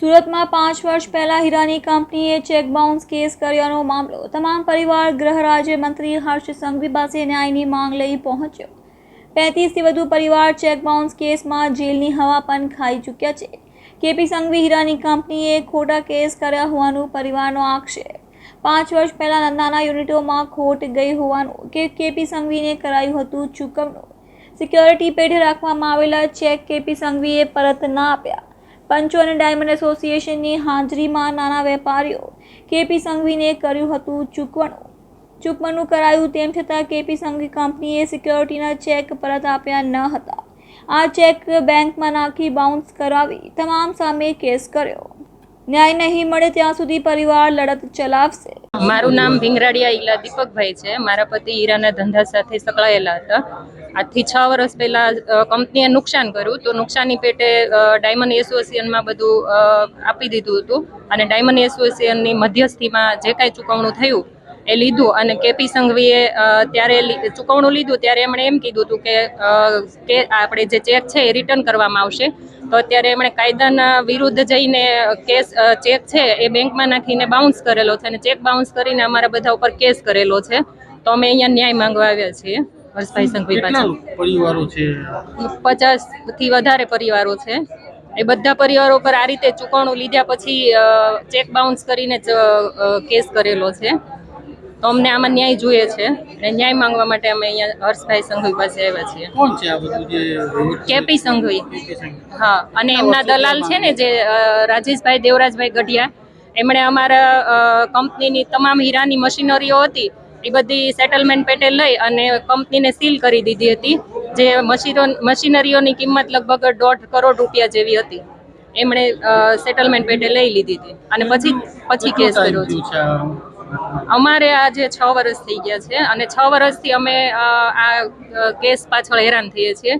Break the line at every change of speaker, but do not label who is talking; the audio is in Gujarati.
સુરતમાં પાંચ વર્ષ પહેલા હીરાની કંપનીએ ચેક બાઉન્સ કેસ કર્યાનો મામલો. તમામ પરિવાર, ગૃહ રાજ્યમંત્રી હર્ષ સંઘવી પાસે ન્યાયની માંગ લઈ પહોંચ્યો. પેંતીસથી વધુ પરિવાર ચેક બાઉન્સ કેસમાં જેલની હવા પણ ખાઈ ચૂક્યા છે. કેપી સંઘવી હીરાની કંપનીએ ખોટા કેસ કર્યા હોવાનું પરિવારનો આક્ષેપ. પાંચ વર્ષ પહેલા નાના યુનિટોમાં ખોટ ગઈ હોવાનું કે કેપી સંઘવીને કરાયું હતું ચૂકવણું. સિક્યોરિટી પેઢે રાખવામાં આવેલા ચેક કેપી સંઘવીએ પરત ના આપ્યા. પંચો અને ડાયમંડ એસોસિએશનની હાજરીમાં નાના વેપારીઓ કેપી સંઘવીને કર્યું હતું ચૂકવણું. ચૂકવણું કરાયું તેમ છતાં કેપી સંઘવી કંપનીએ સિક્યોરિટીના ચેક પરત આપ્યા ન હતા. આ ચેક બેંકમાં નાખી બાઉન્સ કરાવી તમામ સામે કેસ કર્યો. ન્યાય નહીં મળે ત્યાં સુધી પરિવાર લડત ચલાવશે.
મારું નામ ભીંગરાડિયા ઈલા દીપકભાઈ છે. મારા પતિ હીરાના ધંધા સાથે સંકળાયેલા હતા. આજથી છ વર્ષ પહેલા કંપનીએ નુકસાન કર્યું તો નુકસાની પેટે ડાયમંડ એસોસિએશનમાં બધું આપી દીધું હતું. અને ડાયમંડ એસોસિએશનની મધ્યસ્થીમાં જે કાંઈ ચૂકવણું થયું એ લીધું અને કેપી સંઘવીએ ત્યારે ચુકવણું લીધું ત્યારે એમણે એમ કીધું હતું કે આપણે જે ચેક છે એ રિટર્ન કરવામાં આવશે. તો અત્યારે એમણે કાયદાના વિરુદ્ધ જઈને કેસ ચેક છે એ બેંકમાં નાખીને બાઉન્સ કરેલો છે અને ચેક બાઉન્સ કરીને અમારા બધા ઉપર કેસ કરેલો છે. તો અમે અહીંયા ન્યાય માંગવા આવ્યા છીએ હર્ષભાઈ સંઘવી પાસે.
પરિવારો છે?
પચાસથી વધારે પરિવારો છે. એ બધા પરિવારો પર આ રીતે ચૂકવણું લીધા પછી ચેક બાઉન્સ કરીને જ કેસ કરેલો છે. તો અમને આમાં ન્યાય જોઈએ છે. અને ન્યાય માંગવા માટે અમે અહીંયા હર્ષભાઈ સંઘવી પાસે આવ્યા છીએ.
કોણ છે આ બધું જે
કેપી સંઘવી. હા અને એમના દલાલ છે ને જે રાજેશભાઈ દેવરાજભાઈ ગઢિયા એમણે અમારા કંપનીની તમામ હીરાની મશીનરીઓ હતી એ બધી સેટલમેન્ટ પેટે લઈ અને કંપનીને સીલ કરી દીધી હતી જે મશીનો મશીનરીઓની કિંમત લગભગ દોઢ કરોડ રૂપિયા જેવી હતી. એમણે સેટલમેન્ટ પેટે લઈ લીધી હતી. અને પછી પછી કેસ કર્યો છે.
છે આ?
અમારે આજે છ વર્ષ થઈ ગયા છે અને છ વર્ષથી અમે આ કેસ પાછળ હેરાન થઈએ છીએ